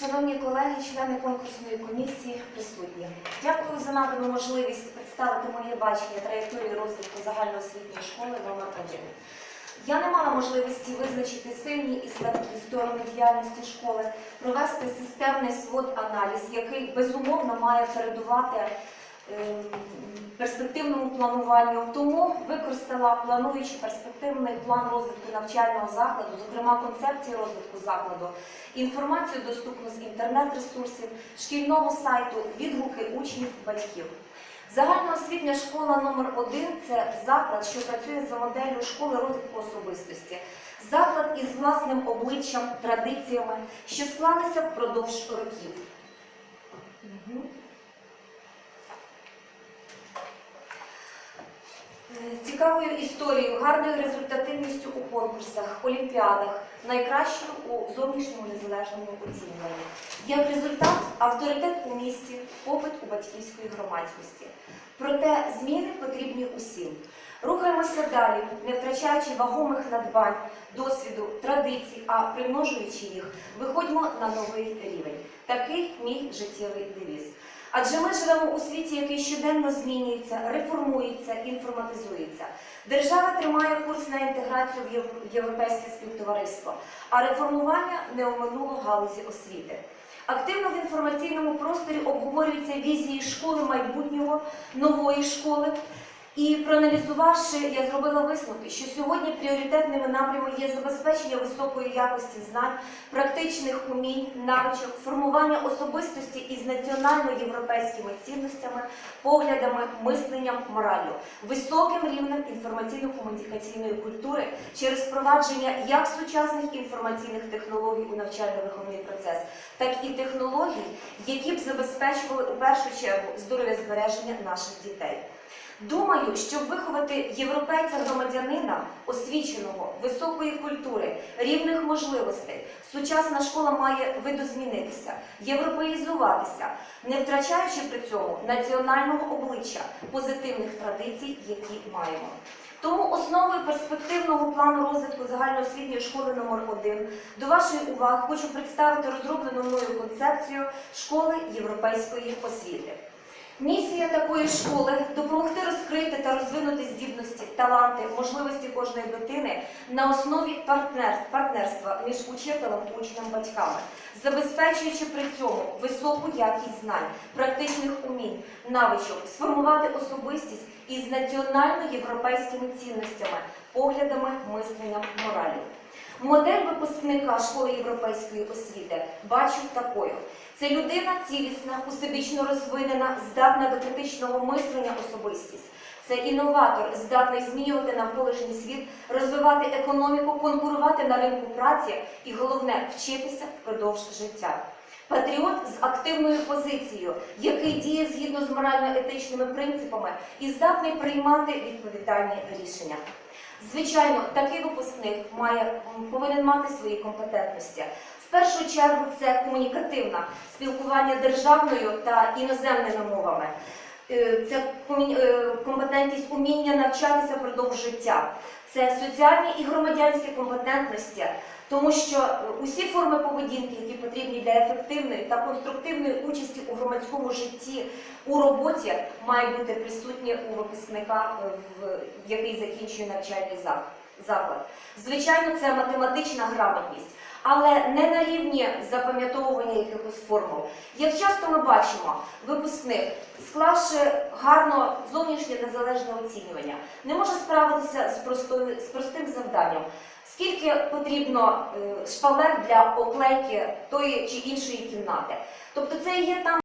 Шановні колеги, члени конкурсної комісії присутні. Дякую за надану можливість представити моє бачення траєкторії розвитку загальноосвітньої школи номер 1 Я не мала можливості визначити сильні і слабкі сторони діяльності школи, провести системний свод-аналіз, який безумовно має передувати перспективному плануванню. Тому використала плануючи перспективний план розвитку навчального закладу, зокрема концепції розвитку закладу, інформацію доступну з інтернет-ресурсів, шкільного сайту, відгуки учнів, батьків. Загальноосвітня школа номер 1 це заклад, що працює за моделлю школи розвитку особистості. Заклад із власним обличчям, традиціями, що склалися впродовж років. Цікавою історією, гарною результативністю у конкурсах, олімпіадах, найкращою у зовнішньому незалежному оцінюванні. Як результат, авторитет у місті, попит у батьківської громадськості. Проте зміни потрібні усім. Рухаємося далі, не втрачаючи вагомих надбань, досвіду, традицій, а примножуючи їх, виходьмо на новий рівень. Такий мій життєвий девіз. Адже ми живемо у світі, який щоденно змінюється, реформується, інформатизується. Держава тримає курс на інтеграцію в європейське співтовариство, а реформування не оминуло галузі освіти. Активно в інформаційному просторі обговорюються візії школи майбутнього, нової школи. І проаналізувавши, я зробила висновки, що сьогодні пріоритетними напрямами є забезпечення високої якості знань, практичних умінь, навичок, формування особистості із національно-європейськими цінностями, поглядами, мисленням, мораллю, високим рівнем інформаційно-комунікаційної культури через впровадження як сучасних інформаційних технологій у навчально-виховний процес, так і технологій, які б забезпечували у першу чергу здоров'я збереження наших дітей. Думаю, щоб виховати європейця-громадянина, освіченого, високої культури, рівних можливостей, сучасна школа має видозмінитися, європеїзуватися, не втрачаючи при цьому національного обличчя, позитивних традицій, які маємо. Тому основою перспективного плану розвитку загальноосвітньої школи номер 1 до вашої уваги хочу представити розроблену мною концепцію школи європейської освіти. Місія такої школи допомогти розкрити та розвинути здібності, таланти, можливості кожної дитини на основі партнерства між учителем, учнем, батьками, забезпечуючи при цьому високу якість знань, практичних умінь, навичок, сформувати особистість із національно-європейськими цінностями, поглядами, мисленням, моралю. Модель випускника школи європейської освіти бачу такою. Це людина цілісна, усебічно розвинена, здатна до критичного мислення особистість. Це інноватор, здатний змінювати навколишній світ, розвивати економіку, конкурувати на ринку праці і головне вчитися впродовж життя. Патріот з активною позицією, який діє згідно з морально-етичними принципами і здатний приймати відповідальні рішення. Звичайно, такий випускник має повинен мати свої компетентності. В першу чергу це комунікативна спілкування державною та іноземними мовами. Це е, компетентність уміння навчатися впродовж життя. Це соціальні і громадянські компетентності, тому що е, усі форми поведінки, які потрібні для ефективної та конструктивної участі у громадському житті, у роботі, мають бути присутні у випускника, е, який закінчує навчальний заклад. Звичайно, це математична грамотність. Але не на рівні запам'ятовування якихось формул. Як часто ми бачимо, випускник, склавши гарно зовнішнє незалежне оцінювання, не може справитися з, простою, з простим завданням. Скільки потрібно е, шпалер для оклейки тої чи іншої кімнати? Тобто це є там.